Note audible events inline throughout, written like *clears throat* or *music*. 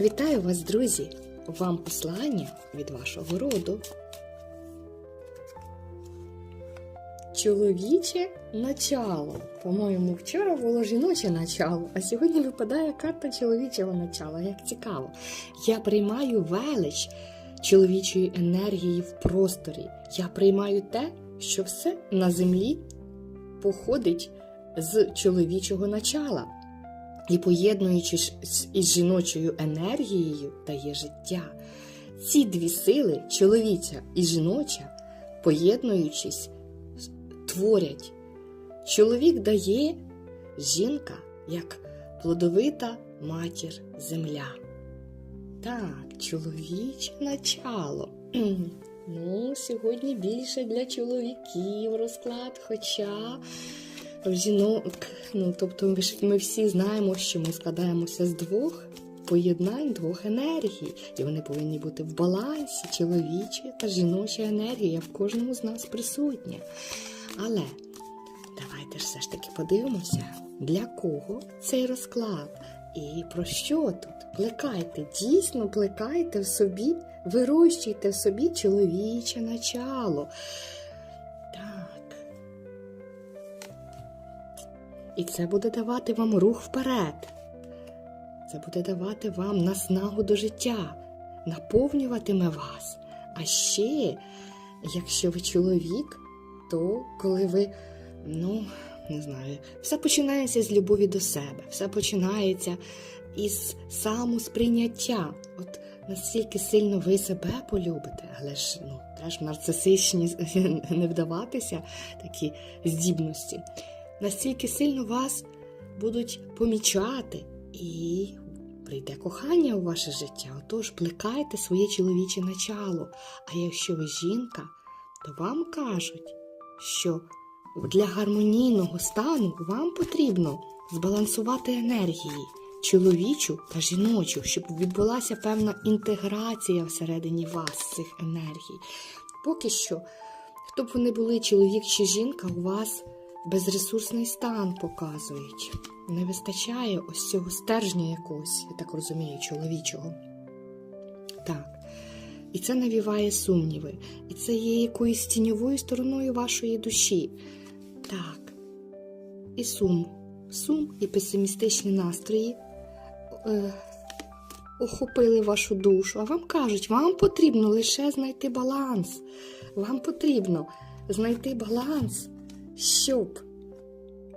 Вітаю вас, друзі! Вам послання від вашого роду. Чоловіче начало. По-моєму, вчора було жіноче начало, а сьогодні випадає карта чоловічого начала. Як цікаво. Я приймаю велич чоловічої енергії в просторі. Я приймаю те, що все на землі походить з чоловічого начала і, поєднуючись із жіночою енергією, дає життя. Ці дві сили, чоловіча і жіноча, поєднуючись, творять. Чоловік дає жінка як плодовита матір земля. Так, чоловіче начало. *clears throat* Ну, сьогодні більше для чоловіків розклад, хоча жінок, ну тобто ми ж ми всі знаємо, що ми складаємося з двох поєднань, двох енергій, і вони повинні бути в балансі, чоловіча та жіноча енергія в кожному з нас присутня. Але давайте ж все ж таки подивимося, для кого цей розклад і про що тут? Плекайте, дійсно плекайте в собі, вирощуйте в собі чоловіче начало. І це буде давати вам рух вперед. Це буде давати вам наснагу до життя, наповнюватиме вас. А ще, якщо ви чоловік, то коли ви, ну, не знаю, все починається з любові до себе, все починається із самосприйняття. От настільки сильно ви себе полюбите, але ж ну, теж нарцисичні *laughs* не вдаватися такі здібності. Настільки сильно вас будуть помічати і прийде кохання у ваше життя. Отож, плекайте своє чоловіче начало. А якщо ви жінка, то вам кажуть, що для гармонійного стану вам потрібно збалансувати енергії чоловічу та жіночу, щоб відбулася певна інтеграція всередині вас цих енергій. Поки що, хто б вони були, чоловік чи жінка, у вас безресурсний стан показують. Не вистачає ось цього стержня якогось, я так розумію, чоловічого. Так. І це навіває сумніви. І це є якоюсь тіньовою стороною вашої душі. Так. І сум. Сум і песимістичні настрої е, охопили вашу душу. А вам кажуть, вам потрібно лише знайти баланс. Вам потрібно знайти баланс, щоб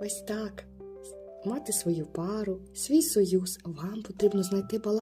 ось так мати свою пару, свій союз. Вам потрібно знайти баланс.